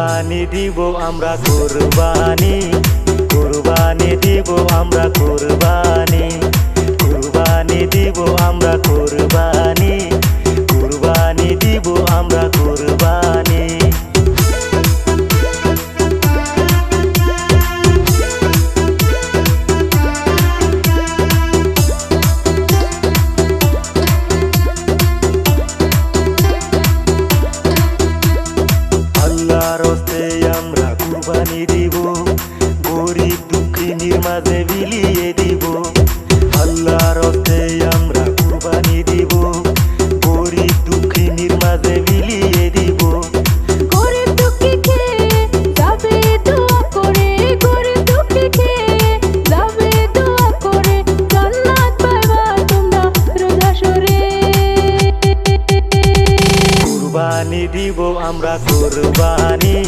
দিব আমরা কুরবানি। কুরবানি দিব আমরা কুরবানি। কুরবানি দিব আমরা কুরবানি। কুরবানি দিব আমরা আল্লাহর হস্তে আমরা কুরবানি দিব। গরিব দুঃখিনীর মাঝে বিলিয়ে দিব আমরা কুরবানি।